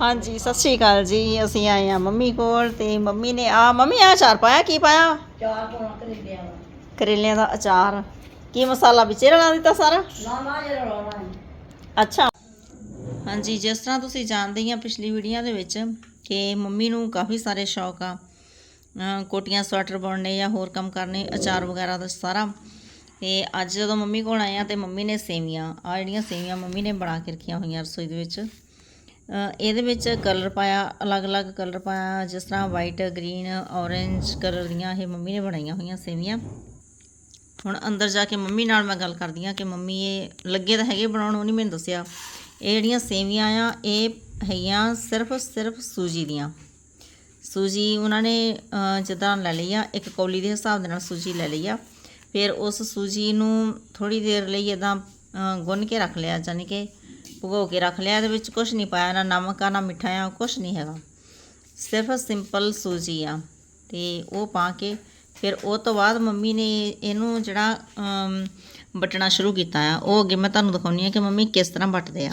ਹਾਂਜੀ ਸਤਿ ਸ਼੍ਰੀ ਅਕਾਲ ਜੀ। ਅਸੀਂ ਆਏ ਆ ਮੰਮੀ ਕੋਲ ਤੇ ਮੰਮੀ ਨੇ ਆ ਮੰਮੀ ਆ ਅਚਾਰ ਪਾਇਆ ਕੀ ਪਾਇਆ? ਚਾਰ ਕੋਣਾ ਕਰੇਲਿਆਂ ਦਾ। ਕਰੇਲਿਆਂ ਦਾ ਅਚਾਰ। ਕੀ ਮਸਾਲਾ ਵਿੱਚੇ ਰਲਾ ਦਿੱਤਾ ਸਾਰਾ? ਨਾ ਨਾ ਇਹ ਰੋਣਾ ਹੈ ਅੱਛਾ। ਹਾਂਜੀ ਜਿਸ ਤਰ੍ਹਾਂ ਤੁਸੀਂ ਜਾਣਦੇ ਹੀ ਆ ਪਿਛਲੀ ਵੀਡੀਓ ਦੇ ਵਿੱਚ ਕਿ ਮੰਮੀ ਨੂੰ ਕਾਫੀ ਸਾਰੇ ਸ਼ੌਕ ਆ। ਕੋਟੀਆਂ ਸਵੈਟਰ ਬੁਣਨੇ ਜਾਂ ਹੋਰ ਕੰਮ ਕਰਨੇ ਅਚਾਰ ਵਗੈਰਾ ਦਾ ਸਾਰਾ। ਤੇ ਅੱਜ ਜਦੋਂ ਮੰਮੀ ਕੋਲ ਆਏ ਆ ਤੇ ਮੰਮੀ ਨੇ ਸੇਵੀਆਂ ਆ ਜਿਹੜੀਆਂ ਸੇਵੀਆਂ ਮੰਮੀ ਨੇ ਬਣਾ ਕੇ ਰੱਖੀਆਂ ਹੋਈਆਂ ਰਸੋਈ ਦੇ ਵਿੱਚ ਇਹਦੇ ਵਿੱਚ ਕਲਰ ਪਾਇਆ, ਅਲੱਗ-ਅਲੱਗ ਕਲਰ ਪਾਇਆ, ਜਿਸ ਤਰ੍ਹਾਂ ਵਾਈਟ ਗ੍ਰੀਨ ਔਰੇਂਜ ਕਲਰ ਦੀਆਂ ਇਹ ਮੰਮੀ ਨੇ ਬਣਾਈਆਂ ਹੋਈਆਂ ਸੇਵੀਆਂ ਹੁਣ ਅੰਦਰ ਜਾ ਕੇ ਮੰਮੀ ਨਾਲ ਮੈਂ ਗੱਲ ਕਰਦੀ ਆ ਕਿ ਮੰਮੀ ਇਹ ਲੱਗੇ ਤਾਂ ਹੈਗੇ ਬਣਾਉਣ, ਉਹ ਨਹੀਂ ਮੈਨੂੰ ਦੱਸਿਆ। ਇਹ ਜਿਹੜੀਆਂ ਸੇਵੀਆਂ ਆ, ਇਹ ਹੈਗੀਆਂ ਸਿਰਫ ਸਿਰਫ ਸੂਜੀ ਦੀਆਂ। ਸੂਜੀ ਉਹਨਾਂ ਨੇ ਜਿੱਦਾਂ ਲੈ ਲਈ ਆ, ਇੱਕ ਕੌਲੀ ਦੇ ਹਿਸਾਬ ਦੇ ਨਾਲ ਸੂਜੀ ਲੈ ਲਈ ਆ। ਫਿਰ ਉਸ ਸੂਜੀ ਨੂੰ ਥੋੜੀ ਦੇਰ ਲਈ ਇਦਾਂ ਗੁੰਨ ਕੇ ਰੱਖ ਲਿਆ ਯਾਨੀ ਕਿ ਭਗੋ ਕੇ ਰੱਖ ਲਿਆ ਇਹਦੇ ਵਿੱਚ ਕੁਝ ਨਹੀਂ ਪਾਇਆ ਨਾ ਨਮਕ ਆ ਨਾ ਮਿੱਠਾ ਆ ਕੁਝ ਨਹੀਂ ਹੈਗਾ। ਸਿਰਫ ਸਿੰਪਲ ਸੂਜੀ ਆ ਤੇ ਉਹ ਪਾ ਕੇ ਫਿਰ ਉਹ ਤੋਂ ਬਾਅਦ ਮੰਮੀ ਨੇ ਇਹਨੂੰ ਜਿਹੜਾ ਅਮ, ਵੱਟਣਾ ਸ਼ੁਰੂ ਕੀਤਾ ਆ ਉਹ ਅੱਗੇ ਮੈਂ ਤੁਹਾਨੂੰ ਦਿਖਾਉਣੀ ਆ ਕਿ ਮੰਮੀ ਕਿਸ ਤਰ੍ਹਾਂ ਵੱਟਦੇ ਆ।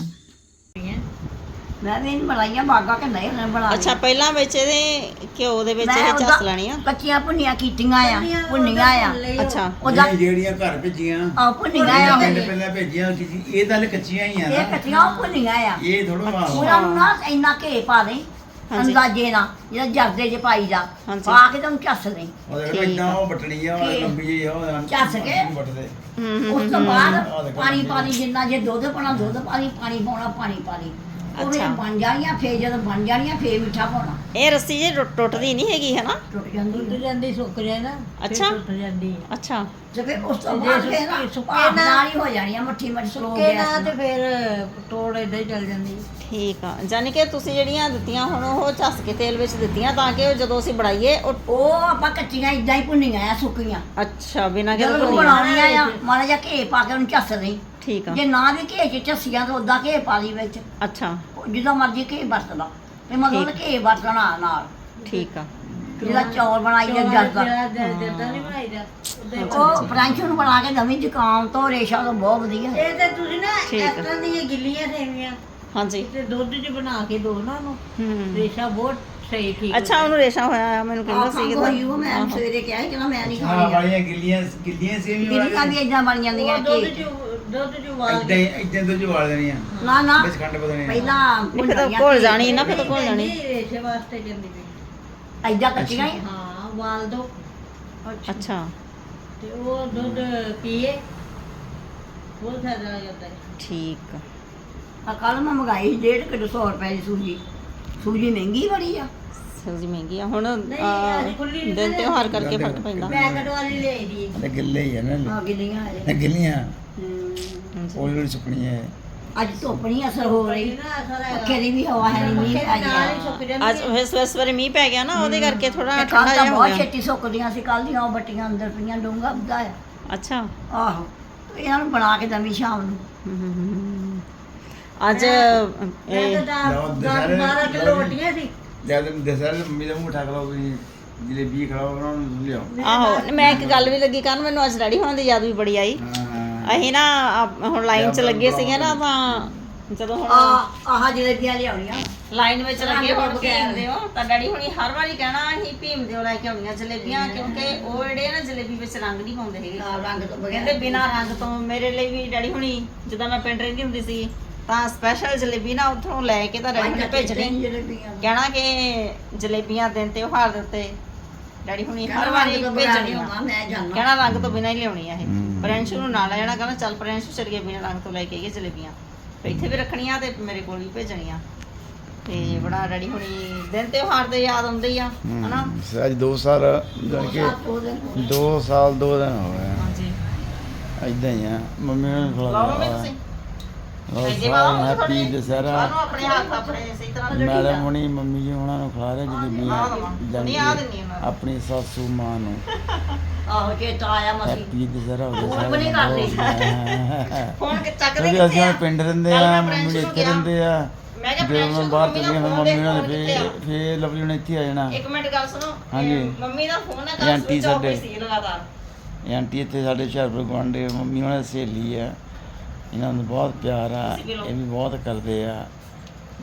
ਮੈਂ ਵੀ ਇਹਨੂੰ ਬਣਾਈਆਂ ਬਾਗਾ ਕਿ ਨਹੀਂ ਉਹਨੇ ਬਣਾ ਅੱਛਾ ਪਹਿਲਾਂ ਵਿੱਚ ਇਹਦੇ ਘਿਓ ਦੇ ਵਿੱਚ ਇਹ ਚੱਸ ਲੈਣੀ ਆ ਕੱਚੀਆਂ ਭੁੰਨੀਆਂ ਕੀਤੀਆਂ ਆ ਭੁੰਨੀਆਂ ਆ। ਅੱਛਾ। ਉਹਦਾ ਜਿਹੜੀਆਂ ਘਰ ਭੇਜੀਆਂ। ਆ ਭੁੰਨੀਆਂ ਆ। ਪਿੰਡ ਪਹਿਲਾਂ ਭੇਜੀਆਂ ਸੀ। ਇਹ ਤਾਂ ਹਲੇ ਕੱਚੀਆਂ ਹੀ ਆ ਇਹ ਨਾ ਕੱਚੀਆਂ ਉਹ ਭੁੰਨੀਆਂ ਆ। ਇਹ ਥੋੜਾ ਆਹੋ ਉਹਨਾਂ ਨੂੰ ਨਾ ਇੰਨਾ ਘੇ ਪਾ ਦੇ ਹਾਂਜੀ। ਅੰਦਾਜ਼ੇ ਨਾਲ ਜਿਹੜਾ ਜਰਦੇ ਜੇ ਪਾਈ ਜਾ ਹਾਂਜੀ। ਪਾ ਕੇ ਤਾਂ ਉਹਨੂੰ ਚੱਸ ਦੇ। ਉਹ ਦੇਖੋ ਠੀਕ ਇਦਾਂ ਉਹ ਬਟਣੀ ਆ ਉਹ ਠੀਕ। ਲੰਬੀ ਜਿਹੀ ਆ ਉਹ ਚੱਸ ਕੇ। ਬਟਦੇ ਹੂੰ ਹੂੰ ਉਸ ਤੋਂ ਬਾਅਦ ਪਾਣੀ। ਪਾਣੀ ਜਿੰਨਾ ਜੇ ਦੁੱਧ ਪਾਉਣਾ ਦੁੱਧ ਪਾਣੀ ਪਾਣੀ ਪਾਉਣਾ ਪਾਣੀ ਪਾਣੀ। ਅੱਛਾ। ਬਣ ਜਾਣੀਆਂ ਫੇਰ ਜਦੋਂ ਬਣ ਜਾਣੀਆਂ ਫੇਰ ਮਿੱਠਾ ਪਾਉਣਾ। ਇਹ ਰੱਸੀ ਜੇ ਟੁੱਟ- ਟੁੱਟਦੀ ਨਹੀਂ ਹੈਗੀ ਹੈ ਨਾ ਟੁੱਟ ਜਾਂਦੀ ਟੁੱਟ ਜਾਂਦੀ ਸੁੱਕ ਜਾਏ ਨਾ ਫਿਰ ਅੱਛਾ। ਟੁੱਟ ਜਾਂਦੀ ਹੈ। ਅੱਛਾ। ਤੇ ਫਿਰ ਉਸ ਤੋਂ ਜੇ ਬਾਅਦ ਸੁੱਕੇ- ਫੇਰ ਨਾ ਸੁੱਕੇ ਸੁੱਕੇ ਨਾ- ਨਾਲ ਹੀ ਹੋ ਜਾਣੀਆਂ ਮੱਠੀ ਮੱਠੀ ਸਲੋ ਸੁੱਕੇ ਨਾ ਤੇ ਫਿਰ ਤੋੜ ਏਦਾਂ ਹੀ ਚੱਲ ਜਾਂਦੀ ਹੈ। ਠੀਕ ਆ। ਯਾਨੀ ਕਿ ਤੁਸੀਂ ਜਿਹੜੀਆਂ ਦਿੱਤੀਆਂ ਹੁਣ ਉਹ ਚੱਸ ਕੇ ਤੇਲ ਵਿੱਚ ਦਿੱਤੀਆਂ ਤਾਂ ਕਿ ਉਹ ਜਦੋਂ ਅਸੀਂ ਬਣਾਈਏ ਉਹ ਉਹ ਆਪਾਂ ਕੱਚੀਆਂ ਇਦਾਂ ਹੀ ਭੁੰਨੀਆਂ ਆ ਸੁੱਕੀਆਂ। ਅੱਛਾ ਬਿਨਾਂ ਜਦੋਂ ਭੁੰਨੀਆਂ ਬਣਾਉਣੀਆਂ ਆ ਮਾੜਾ ਜਿਹਾ ਘੇ ਪਾ ਕੇ ਉਹਨੂੰ ਚੱਸ ਦੇ ਠੀਕ ਆ। ਜੇ ਨਾ ਵੀ ਘੇ ਚ ਚੱਸੀਆਂ ਤਾਂ ਉਦਾਂ ਘੇ ਪਾ ਲਈ ਵਿੱਚ। ਅੱਛਾ। ਜਿੱਦਾਂ ਮਰਜ਼ੀ ਘੇ ਵਰਤਦਾ ਤੇ ਮਤਲਬ ਘੇ ਵਰਤਣਾ ਨਾਲ। ਠੀਕ ਆ। ਜਿਹੜਾ ਚੌਲ ਬਣਾਈ ਜਾਂ ਜਰਦਾ ਜਿਹੜਾ ਜ- ਜਿੱਦਾਂ ਨਹੀਂ ਬਣਾਈਦਾ ਹੀ ਉਹ ਫਰੈਂਚ ਨੂੰ ਬਣਾ ਕੇ ਦਵੀਂ ਜ਼ੁਕਾਮ ਤੋਂ ਰੇਸ਼ਾ ਤੋਂ ਬਹੁਤ ਵਧੀਆ। ਇਹ ਤੇ ਤੁਸੀਂ ਨਾ ਇਸ। ਤਰ੍ਹਾਂ ਦੀਆਂ ਗਿੱਲੀਆਂ ਸੇਵੀਆਂ ਹਾਂਜੀ। ਤੇ ਦੁੱਧ 'ਚ ਬਣਾ ਕੇ ਦੋ ਨਾ ਉਹਨੂੰ। ਹੂੰ। ਰੇਸ਼ਾ ਬਹੁਤ ਸਹੀ ਠੀਕ ਅੱਛਾ ਉਹਨੂੰ ਰੇਸ਼ਾ ਹੋਇਆ ਮੈਨੂੰ ਕਹਿੰਦਾ ਸੀ ਕਿ ਉਹ ਮੈਂ ਸਵੇਰੇ ਕਿਹਾ ਕਿ ਮੈਂ ਨਹੀਂ ਹਾਂ ਖਾਣੀ। ਵਾਲੀਆਂ ਗਿੱਲੀਆਂ ਗਿੱਲੀਆਂ ਸੀ ਵੀ ਇਦਾਂ ਬਣ ਜਾਂਦੀਆਂ ਉਹ ਦੁੱਧ ਕਿ 'ਚ। ਦੁੱਧ 'ਚ ਉਬਾਲ ਇਦਾਂ ਹੀ ਇਦਾਂ ਤੋਂ ਜਵਾਲ ਦੇਣੀਆਂ ਨਾ ਨਾ। ਵਿੱਚ ਖੰਡ ਪਦਣੀ ਪਹਿਲਾਂ ਨਹੀਂ ਫਿਰ ਤਾਂ ਘੁਲ ਜਾਣੀ ਨਾ ਫਿਰ ਤਾਂ ਘੁਲ ਜਾਣੀ। ਨਹੀਂ, ਰੇਸ਼ੇ ਵਾਸਤੇ ਕਹਿੰਦੀ ਪਈ। ਐਦਾਂ ਕੱਚੀਆਂ ਹੀ ਹਾਂ ਉਬਾਲ ਦੋ। ਅੱਛਾ। ਤੇ ਉਹ ਦੁੱਧ ਪੀਏ। ਬਹੁਤ ਫਾਇਦਾ ਹੋ ਜਾਂਦਾ ਹੈ ਠੀਕ। ਆ ਆ ਕੱਲ ਮੈਂ ਮੰਗਾਈ ਸੀ ਡੇਢ ਕਿਲੋ 100 ਰੁਪਏ ਦੀ ਸੂਜੀ। ਸੂਜੀ ਮਹਿੰਗੀ ਬੜੀ ਆ। ਸਬਜ਼ੀ ਮਹਿੰਗੀ ਆ। ਹੁਣ ਨਹੀਂ, ਆ, ਅਸੀਂ ਖੁੱਲੀ ਨਹੀਂ ਦਿਨ ਨਾ। ਤਿਉਹਾਰ ਕਰਕੇ ਫ਼ਰਕ ਪੈਂਦਾ। ਪੈਕਟ ਵਾਲੀ ਲੈ ਦੀ ਇਹ ਗਿੱਲੇ ਹੀ ਆ ਨਾ ਆ ਗਿੱਲੀਆਂ ਆ ਇਹ ਗਿੱਲੀਆਂ। ਹੌਲੀ ਹੌਲੀ ਸੁੱਕਣੀਆਂ ਇਹ। ਅੱਜ ਧੁੱਪ ਨਹੀਂ ਅਸਰ ਹੋ ਰਹੀ। ਪੱਖੇ ਦੀ ਵੀ ਹਵਾ ਹੈ ਨਹੀਂ ਮੀਂਹ ਪੈ ਹੀ ਗਿਆ ਅੱਜ ਫਿਰ ਸਵੇਰੇ ਸਵੇਰੇ ਮੀਂਹ ਪੈ ਗਿਆ ਨਾ ਉਹਦੇ ਕਰਕੇ ਥੋੜਾ ਠੰਡਾ ਜਿਹਾ ਹੋ ਬਹੁਤ ਗਿਆ। ਛੇਤੀ ਸੁੱਕਦੀਆਂ ਸੀ ਕੱਲ ਦੀਆਂ ਉਹ ਬੱਟੀਆਂ ਅੰਦਰ ਪਈਆਂ ਡੂੰਗਾ ਉੱਦਾ ਆ। ਅੱਛਾ। ਆਹੋ ਇਹਨਾਂ ਨੂੰ ਬਣਾ ਕੇ ਦਵੀ ਸ਼ਾਮ ਨੂੰ। ਅੱਜ ਮੈਂ ਇਹ ਤਾਂ ਲਓ, 10 ਦੁਸਹਿਰੇ 12 ਕਿਲੋ। ਰੋਟੀਆਂ ਸੀ। ਜਦ ਦਸਰ ਮੰਮੀ ਦਾ ਮੂੰਹ ਠਾਕ ਲਓ ਤੁਸੀਂ ਜਲੇਬੀ ਖਾਓ ਉਹਨਾਂ ਨੂੰ ਲਿਆਓ। ਆਹੋ ਮੈਂ ਇੱਕ ਗੱਲ ਵੀ ਲੱਗੀ ਕਰਨ ਮੈਨੂੰ ਅੱਜ ਰੈਡੀ ਹੋਣ ਦੀ ਯਾਦ ਵੀ ਬੜੀ ਆਈ। ਹਾਂ। ਅਸੀਂ ਨਾ ਹੁਣ ਲਾਈਨ 'ਚ ਲੱਗੇ ਸੀਗੇ ਨਾ ਤਾਂ ਜਦੋਂ ਹੁਣ ਆ ਆਹ ਜਲੇਬੀਆਂ ਲਿਆਉਣੀਆਂ। ਲਾਈਨ ਵਿੱਚ ਲੱਗੇ ਹੁਣ। ਭੀਮ ਦਿਓ ਤਾਂ ਡੈਡੀ ਹੁਣੀ ਹਰ ਵਾਰੀ ਕਹਿਣਾ ਅਸੀਂ ਭੀਮ ਦਿਓ ਲੈ ਕੇ ਆਉਣੀਆਂ ਜਲੇਬੀਆਂ ਕਿਉਂਕਿ ਉਹ ਜਿਹੜੇ ਨਾ ਜਲੇਬੀ ਵਿੱਚ ਰੰਗ ਨਹੀਂ ਪਾਉਂਦੇ ਹੈਗੇ। ਆ ਰੰਗ ਤੋਂ ਕਹਿੰਦੇ ਬਗੈਰ ਬਿਨਾ ਰੰਗ ਤੋਂ ਮੇਰੇ ਲਈ ਵੀ ਡੈਡੀ ਹੁਣੀ ਜਦੋਂ ਮੈਂ ਪਿੰਡ ਰਹਿੰਦੀ ਹੁੰਦੀ ਸੀ ਤਾਂ ਸਪੈਸ਼ਲ ਜਲੇਬੀ ਨਾ ਉੱਥੋਂ ਲੈ ਕੇ ਤਾਂ ਡੈਡੀ ਹੁਣੀ ਭੇਜਣੀ ਜਲੇਬੀਆਂ ਕਹਿਣਾ ਕਿ ਜਲੇਬੀਆਂ ਦਿਨ ਤਿਉਹਾਰ ਦੇ ਉੱਤੇ ਡੈਡੀ ਹੁਣੀ ਹਰ ਵਾਰੀ ਤੋਂ ਭੇਜਣੀ ਮੈਂ ਜਾਣਾ ਕਹਿਣਾ ਰੰਗ ਤੋਂ ਬਿਨਾ ਹੀ ਲਿਆਉਣੀ ਆ ਇਹ। ਪ੍ਰਿੰਸ਼ ਨੂੰ ਨਾਲ ਲੈ ਜਾਣਾ ਕਹਿੰਦਾ ਚੱਲ ਪ੍ਰਿੰਸ਼ ਚਲੀਏ ਬਿਨਾ ਰੰਗ ਤੋਂ ਲੈ ਕੇ ਆਈਏ ਜਲੇਬੀਆਂ। ਤੇ ਇੱਥੇ ਵੀ ਰੱਖਣੀਆਂ ਤੇ ਮੇਰੇ ਕੋਲ ਵੀ ਭੇਜਣੀਆਂ। ਤੇ ਬੜਾ ਡੈਡੀ ਹੁਣੀ ਦਿਨ ਤਿਉਹਾਰ ਦੇ ਯਾਦ ਆਉਂਦੇ ਹੀ ਆ ਹਨਾ? ਅੱਜ 2 ਸਾਲ ਜਾਨ ਕੇ ਉਹ ਦਿਨ 2 ਸਾਲ 2 ਦਿਨ ਹੋ ਗਏ। ਹਾਂਜੀ। ਇਦਾਂ ਹੀ ਆ ਮੰਮੀ ਨੂੰ ਲਾਓ ਮੰਮੀ ਖਿਲਾਉਂਦਾ ਤੁਸੀਂ। ਜੀ ਬਾਹਰ ਹੈਪੀ ਦਸਹਿਰਾ ਸਾਨੂੰ ਆਪਣੇ ਹੱਥ ਆਪਣੇ ਸਹੀ ਤਰ੍ਹਾਂ ਮੈਡਮ ਹੁਣੀ ਮੰਮੀ ਜੀ ਉਹਨਾਂ ਨੂੰ ਖਿਲਾ ਰਹੇ ਜਲੇਬੀਆਂ ਨੂੰ। ਆਪਣੀ ਸਾਸੂ ਮਾਂ ਨੂੰ ਆਹੋ ਚੇਤਾ ਆਇਆ ਮਸੀ ਹੈਪੀ ਦਸਹਿਰਾ ਹੋ ਫੋਨ ਗਿਆ ਵੀ ਨਹੀਂ ਕਰਦੇ। ਫੋਨ ਕਿ ਚੱਕਦੇ ਕਿਉਂਕਿ ਅਸੀਂ ਹੁਣ ਪਿੰਡ ਰਹਿੰਦੇ ਆ ਮੰਮੀ ਨੂੰ ਇੱਥੇ। ਰਹਿੰਦੇ ਆ ਮੈਂ ਕਿਹਾ ਜਦੋਂ ਮੈਂ ਨੂੰ ਬਾਹਰ ਚਲੀ ਦਾ ਗਿਆ ਫੋਨ ਮੰਮੀ ਦੇ ਫੋਨ ਨੇ ਆ? ਫੇਰ ਫੇਰ ਲਵਲੀ ਨੇ ਇੱਥੇ ਆ ਜਾਣਾ ਇੱਕ ਮਿੰਟ ਗੱਲ ਸੁਣੋ ਹਾਂਜੀ। ਮੰਮੀ ਦਾ ਫੋਨ ਹੈ ਆਫ ਸਾਡੇ। ਸੀ ਲਗਾਤਾਰ ਇਹ ਆਂਟੀ ਇੱਥੇ ਸਾਡੇ ਹੁਸ਼ਿਆਰਪੁਰ ਗੁਆਂਢੇ ਮੰਮੀ ਉਹਨਾਂ ਦੀ ਸਹੇਲੀ ਆ ਇਹਨਾਂ ਨੂੰ ਬਹੁਤ ਪਿਆਰ ਆ ਇਹ ਵੀ ਬਹੁਤ ਕਰਦੇ ਆ।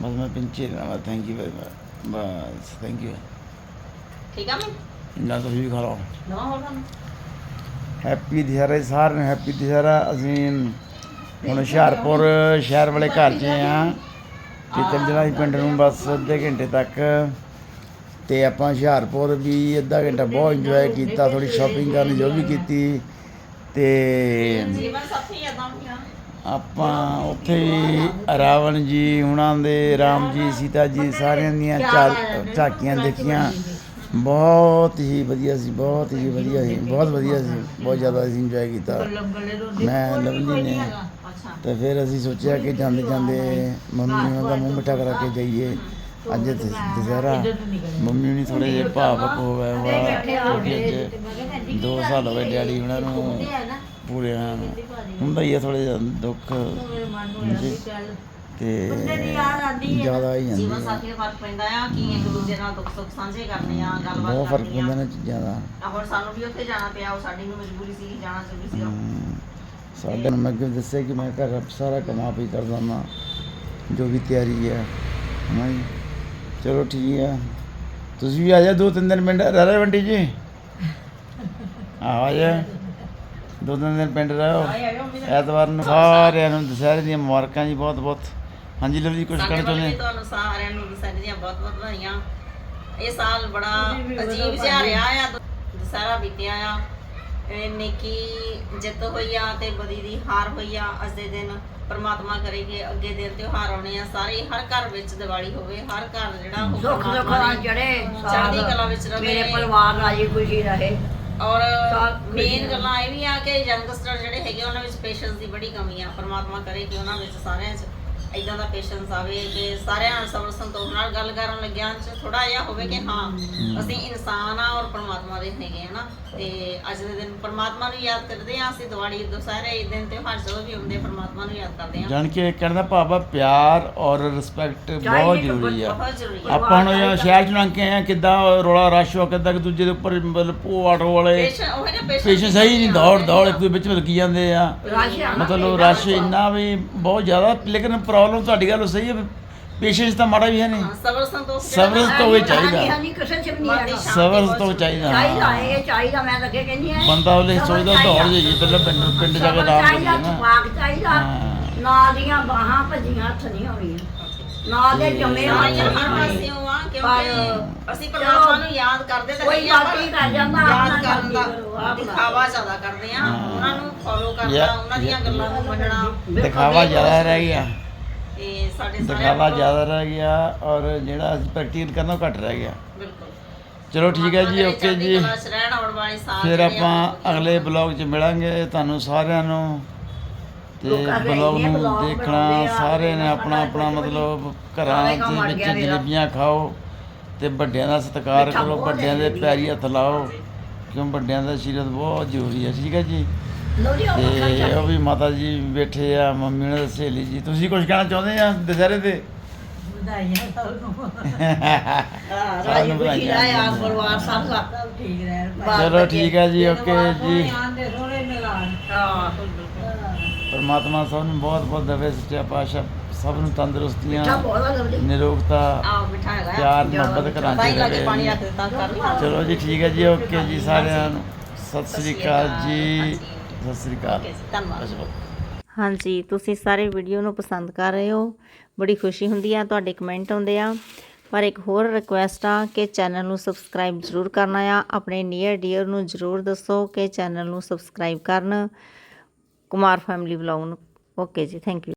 ਬਸ ਮੈਂ ਪਿੰਚੇ ਰਹਿਣਾ ਥੈਂਕ ਯੂ ਵੈਰੀ ਮਚ ਬਸ ਥੈਂਕ ਯੂ ਠੀਕ ਆ ਮੈਂ ਨਾ ਤੁਸੀਂ ਵੀ ਖਾ ਲਓ। ਨਵਾਂ ਹੋਰ ਹੈਪੀ ਜੀ ਸਾਰਿਆਂ ਨੂੰ ਹੈਪੀ ਦੁਸਹਿਰਾ। ਅਸੀਂ ਹੁਣ ਹੁਸ਼ਿਆਰਪੁਰ ਸ਼ਹਿਰ ਵਾਲੇ ਘਰ 'ਚ ਆ ਤੇ ਜਾਣਾ ਸੀ ਪਿੰਡ ਨੂੰ ਬਸ ਅੱਧੇ ਘੰਟੇ ਤੱਕ। ਤੇ ਆਪਾਂ ਹੁਸ਼ਿਆਰਪੁਰ ਵੀ ਅੱਧਾ ਘੰਟਾ ਬਹੁਤ ਇੰਜੋਏ ਕੀਤਾ ਥੋੜੀ ਸ਼ਾਪਿੰਗ ਕਰਨ ਜੋ ਵੀ ਕੀਤੀ। ਤੇ ਜੀਵਨ ਸਾਥੀ ਹੁੰਦੀਆਂ ਆਪਾਂ ਉੱਥੇ ਰਾਵਣ ਜੀ ਹੁਣਾਂ ਦੇ ਰਾਮ ਜੀ ਸੀਤਾ ਜੀ ਸਾਰਿਆਂ ਦੀਆਂ ਝਾ- ਝਾਕੀਆਂ ਦੇਖੀਆਂ। ਬਹੁਤ ਹੀ ਵਧੀਆ ਸੀ ਬਹੁਤ ਹੀ ਵਧੀਆ ਸੀ ਬਹੁਤ ਵਧੀਆ ਸੀ। ਬਹੁਤ ਜ਼ਿਆਦਾ ਅਸੀਂ ਇੰਜੋਏ ਕੀਤਾ। ਮੈਂ ਲਵਲੀ ਨੇ। ਤੇ ਫਿਰ ਅਸੀਂ ਸੋਚਿਆ ਕਿ ਜਾਂਦੇ ਜਾਂਦੇ ਮੰਮੀ ਉਹਨਾਂ ਦਾ ਮੂੰਹ ਮਿੱਠਾ ਕਰਾ ਕੇ ਜਾਈਏ। ਅੱਜ ਦੁਸ- ਦੁਸਹਿਰਾ। ਮੰਮੀ ਹੁਣੀ ਥੋੜੇ ਜਿਹੇ ਭਾਵਕ ਹੋ ਗਏ ਵਾ ਕਿਉਂਕਿ ਅੱਜ 2 ਸਾਲ ਹੋ ਗਏ ਡੈਡੀ ਉਹਨਾਂ ਨੂੰ। ਪੂਰੇ ਨੂੰ ਹੁੰਦਾ ਹੀ ਆ ਥੋੜੇ ਜਿਹਾ ਦੁੱਖ ਹਾਂਜੀ। ਤੇ ਜ਼ਿਆਦਾ ਹੀ ਜਾਂਦੀ ਜੀਵਨ ਆ ਸਾਥੀ ਦਾ ਫ਼ਰਕ ਪੈਂਦਾ ਆ ਕਿ ਇੱਕ ਦੂਜੇ ਨਾਲ ਦੁੱਖ ਸੁੱਖ ਸਾਂਝੇ ਕਰਨੇ ਆ ਗੱਲਬਾਤ ਬਹੁਤ ਫ਼ਰਕ ਪੈਂਦਾ ਨਾ ਚੀਜ਼ਾਂ ਦਾ ਹੁਣ ਸਾਨੂੰ ਵੀ ਉੱਥੇ ਜਾਣਾ ਪਿਆ ਉਹ ਸਾਡੀ ਵੀ ਮਜਬੂਰੀ ਸੀ ਜਾਣਾ ਜ਼ਰੂਰੀ ਸੀ। ਸਾਡੇ ਨੂੰ ਮੈਂ ਅੱਗੇ ਦੱਸਿਆ ਕਿ ਮੈਂ ਘਰ ਸਾਰਾ ਕੰਮ ਹੀ ਕਰਦਾ ਹਾਂ ਜੋ ਵੀ ਤਿਆਰੀ ਹੈ ਹਾਂ ਚਲੋ ਠੀਕ ਹੈ ਤੁਸੀਂ ਵੀ ਆ ਜਾ ਦੋ ਤਿੰਨ ਦਿਨ ਪਿੰਡ ਰਹਿ ਰਹੇ ਬੰਟੀ ਜੀ ਆ ਜਾ। ਦੋ ਤਿੰਨ ਦਿਨ ਪਿੰਡ ਰਹੋ। ਐਤਵਾਰ ਨੂੰ ਸਾਰਿਆਂ ਨੂੰ ਦੁਸਹਿਰੇ ਦੀਆਂ ਮੁਬਾਰਕਾਂ ਜੀ ਬਹੁਤ ਬਹੁਤ ਹਾਂਜੀ ਲਵ ਜੀ ਕੁਝ ਕਹਿਣਾ ਚਾਹੁੰਦੇ ਤੁਹਾਨੂੰ ਸਾਰਿਆਂ ਨੂੰ ਦਸਹਿਰੇ ਦੀਆਂ ਬਹੁਤ ਬਹੁਤ ਵਧਾਈਆਂ। ਇਹ ਸਾਲ ਬੜਾ ਅਜੀਬ ਜਿਹਾ ਰਿਹਾ ਆ। ਦਸਹਿਰਾ ਬੀਤਿਆ ਆ। ਨੇਕੀ ਜਿੱਤ ਹੋਈ ਆ ਤੇ ਬਦੀ ਦੀ ਹਾਰ ਹੋਈ ਆ। ਅੱਜ ਦੇ ਦਿਨ ਪਰਮਾਤਮਾ ਕਰੇਗੇ ਅੱਗੇ ਦਿਨ ਤਿਉਹਾਰ ਆਉਣੇ ਆ। ਸਾਰੇ ਹਰ ਘਰ ਵਿੱਚ ਦੀਵਾਲੀ ਹੋਵੇ ਹਰ ਘਰ ਜਿਹੜਾ ਸੁੱਖ ਸੁੱਖ ਨਾਲ ਚੜੇ ਚੜ੍ਹਦੀ ਕਲਾ ਵਿੱਚ ਰਵੇ। ਮੇਰੇ ਪਰਿਵਾਰ ਰਾਜੀ ਖੁਸ਼ੀ ਰਹੇ। ਔਰ ਮੇਨ ਗੱਲਾਂ ਇਹ ਵੀ ਆ ਕਿ ਯੰਗਸਟਰ ਜਿਹੜੇ ਹੈਗੇ ਉਹਨਾਂ ਵਿੱਚ ਪੇਸ਼ੈਂਸ ਦੀ ਬੜੀ ਕਮੀ ਆ। ਪਰਮਾਤਮਾ ਕਰੇ ਕਿ ਉਹਨਾਂ ਵਿੱਚ ਸਾਰਿਆਂ 'ਚ ਇਦਾਂ ਦਾ ਪੇਸ਼ੈਂਸ ਆਵੇ ਕਿ ਸਾਰਿਆਂ ਨਾਲ ਸਬਰ ਸੰਤੋਖ ਨਾਲ ਗੱਲ ਕਰਨ ਲੱਗਿਆਂ 'ਚ ਥੋੜਾ ਜਿਹਾ ਹੋਵੇ ਕਿ ਹਾਂ ਅਸੀਂ ਇਨਸਾਨ ਆ ਔਰ ਪਰਮਾਤਮਾ ਦੇ ਹੈਗੇ ਆ ਨਾ। ਤੇ ਅੱਜ ਦੇ ਦਿਨ ਪਰਮਾਤਮਾ ਨੂੰ ਯਾਦ ਕਰਦੇ ਆ ਅਸੀਂ ਦਿਵਾਲੀ ਦੁਸਹਿਰੇ ਇਹ ਦਿਨ ਤਿਉਹਾਰ ਜਦੋਂ ਵੀ ਹੁੰਦੇ ਪਰਮਾਤਮਾ ਨੂੰ ਯਾਦ ਕਰਦੇ ਆ ਜਾਣ ਕੇ ਕਹਿਣ ਦਾ ਭਾਵ ਪਿਆਰ ਔਰ ਰਿਸਪੈਕਟ ਬਹੁਤ ਜ਼ਰੂਰੀ ਆ। ਆਪਾਂ ਹੁਣ ਇਹ ਸ਼ਹਿਰ ਚ ਲੰਘ ਕੇ ਆ ਕਿੱਦਾਂ ਰੋਲਾ ਰਸ਼ ਹੋ ਕਿੱਦਾਂ ਕਿ ਦੂਜੇ ਦੇ ਉੱਪਰ ਮਤਲਬ ਭੂ ਆਟੋ ਵਾਲੇ ਨਾ ਪੇਸ਼ੈਂਟ ਸਹੀ ਨਹੀਂ ਦੌੜ ਦੌੜ ਇੱਕ ਦੂਜੇ ਵਿੱਚ ਲੱਗੀ ਜਾਂਦੇ ਆ। ਨਾ ਮਤਲਬ ਰਸ਼ ਇੰਨਾ ਵੀ ਬਹੁਤ ਜ਼ਿਆਦਾ ਲੇਕਿਨ ਪ੍ਰੋਬਲਮ ਤੁਹਾਡੀ ਗੱਲ ਸਹੀ ਹੈ ਪੇਸ਼ੈਂਸ ਤਾਂ ਮਾੜਾ ਵੀ ਹੈ ਨਹੀਂ। ਸਬਰ ਸੰਤੋਖ ਸਬਰ ਚਾਹੀਦਾ। ਹਾਂਜੀ, ਹਾਂਜੀ ਕਿਸੇ ਚ ਵੀ ਨਹੀਂ ਮਨ ਦੀ ਹੈਗਾ। ਸ਼ਾਂਤੀ ਸਬਰ ਜ਼ਰੂਰੀ ਚਾਹੀਦਾ। ਚਾਹੀਦਾ ਹਾਂ। ਹੈ, ਇਹ ਚਾਹੀਦਾ ਮੈਂ ਤਾਂ ਅੱਗੇ ਕਹਿੰਦੀ ਆ ਬੰਦਾ ਉਹਲੇ ਸੋਚਦਾ ਦੌੜ ਜਾਈਏ ਪਹਿਲਾਂ ਪਿੰਡ ਪਿੰਡ ਜਾ ਕੇ ਆਰਾਮ ਚਾਹੀਦਾ ਨਾ। ਵਾਕ ਚਾਹੀਦਾ। ਹਾਂ। ਨਾ ਦੀਆਂ ਬਾਹਾਂ ਭੱਜੀਆਂ ਹੱਥ ਨਹੀਂ ਹੋਣੀਆਂ ਨਾ ਦੇ ਜੰਮੇ ਹੱਥ ਹਰ ਨਹੀਂ ਪਾਸਿਓਂ ਆ ਕਿਉਂਕਿ ਪਰ ਅਸੀਂ ਪਰਮਾਤਮਾ ਨੂੰ ਯਾਦ ਕਰਦੇ ਤਾਂ ਕੋਈ ਹੈਗੇ ਆ, ਗਲਤੀ ਕਰ ਜਾਂਦਾ, ਯਾਦ ਆਪਣਾ ਕਰਨ ਦਾ ਕਰੋ, ਆਪਣਾ। ਦਿਖਾਵਾ ਜ਼ਿਆਦਾ ਕਰਦੇ ਆ। ਹਾਂ। ਉਹਨਾਂ ਨੂੰ ਫੋਲੋ ਕਰਨਾ ਯਾ- ਉਹਨਾਂ ਦੀਆਂ ਗੱਲਾਂ ਨੂੰ ਮੰਨਣਾ। ਦਿਖਾਵਾ ਜ਼ਿਆਦਾ ਰਹਿ ਗਿਆ। ਤੇ ਸਾਡੇ ਦਿਖਾਵਾ ਜ਼ਿਆਦਾ ਰਹਿ ਗਿਆ ਔਰ ਜਿਹੜਾ ਅਸੀਂ ਪ੍ਰੈਕਟਿਸ ਕਰਨਾ ਉਹ ਘੱਟ ਰਹਿ ਗਿਆ। ਬਿਲਕੁਲ। ਚਲੋ ਠੀਕ ਹੈ ਜੀ ਓਕੇ ਜੀ। ਕਲਾ ਚ ਰਹਿਣ ਆਉਣ ਵਾਲੇ ਸਾਲ ਫਿਰ ਆਪਾਂ ਅਗਲੇ ਬਲੌਗ 'ਚ ਮਿਲਾਂਗੇ। ਤੁਹਾਨੂੰ ਸਾਰਿਆਂ ਨੂੰ ਤੇ ਬਲੌਗ ਨੂੰ ਦੇਖਣਾ ਸਾਰਿਆਂ ਨੇ ਆਪਣਾ ਆਪਣਾ ਮਤਲਬ ਘਰਾਂ ਸਾਰੇ ਦੇ ਵਿੱਚ। ਜਲੇਬੀਆਂ ਖਾਓ ਤੇ ਵੱਡਿਆਂ ਦਾ ਸਤਿਕਾਰ ਕਰੋ ਵੱਡਿਆਂ ਦੇ ਪੈਰੀ ਹੱਥ ਲਾਓ ਕਿਉਂ ਵੱਡਿਆਂ ਦਾ ਆਸ਼ੀਰਵਾਦ ਬਹੁਤ ਜ਼ਰੂਰੀ ਹੈ। ਠੀਕ ਹੈ ਜੀ? ਤੇ ਉਹ ਵੀ ਮਾਤਾ ਜੀ ਬੈਠੇ ਆ ਮੰਮੀ ਦੇ ਸਹੇਲੀ ਜੀ। ਤੁਸੀਂ ਕੁਝ ਕਹਿਣਾ ਚਾਹੁੰਦੇ ਆ ਦੁਸਹਿਰੇ ਤੇ? ਵਧਾਈਆਂ ਸਭ ਨੂੰ। ਹਾਂ, ਸਾਰਿਆਂ ਰਾਜੀ ਨੂੰ ਖੁਸ਼ੀ ਵਧਾਈਆਂ। ਰਹੇ ਆ ਪਰਿਵਾਰ ਸਭ ਦਾ। ਸਭ ਠੀਕ ਰਹਿਣ ਬਾਲ ਚਲੋ। ਠੀਕ ਹੈ ਜੀ ਓਕੇ ਜੀ। ਪਰਮਾਤਮਾ ਸਭ ਨੂੰ ਬਹੁਤ ਬਹੁਤ ਦੇਵੇ ਸੱਚਾ ਪਾਤਸ਼ਾਹ ਸਭ ਨੂੰ ਤੰਦਰੁਸਤੀਆਂ ਨਿਰੋਗਤਾ। ਪਿਆਰ ਮੁਹੱਬਤ ਰਹੇ। ਚਲੋ ਜੀ ਠੀਕ ਹੈ ਜੀ ਓਕੇ ਜੀ ਸਾਰਿਆਂ ਨੂੰ। ਸਤਿ ਸ੍ਰੀ ਅਕਾਲ ਜੀ। ਸਤਿ ਸ੍ਰੀ ਅਕਾਲ। ਓਕੇ ਜੀ, ਧੰਨਵਾਦ। ਹਾਂਜੀ ਤੁਸੀਂ ਸਾਰੇ ਵੀਡੀਓ ਨੂੰ ਪਸੰਦ ਕਰ ਰਹੇ ਹੋ। ਬੜੀ ਖੁਸ਼ੀ ਹੁੰਦੀ ਆ ਤੁਹਾਡੇ ਕਮੈਂਟ ਆਉਂਦੇ ਆ। ਪਰ ਇੱਕ ਹੋਰ ਰਿਕੁਐਸਟ ਆ ਕਿ ਚੈਨਲ ਨੂੰ ਸਬਸਕ੍ਰਾਈਬ ਜ਼ਰੂਰ ਕਰਨਾ ਆ। ਆਪਣੇ ਨੀਅਰ ਡੀਅਰ ਨੂੰ ਜ਼ਰੂਰ ਦੱਸੋ ਕਿ ਚੈਨਲ ਨੂੰ ਸਬਸਕ੍ਰਾਈਬ ਕਰਨ। ਕੁਮਾਰ ਫੈਮਿਲੀ ਵਲੌਗ ਨੂੰ। Okay ji thank you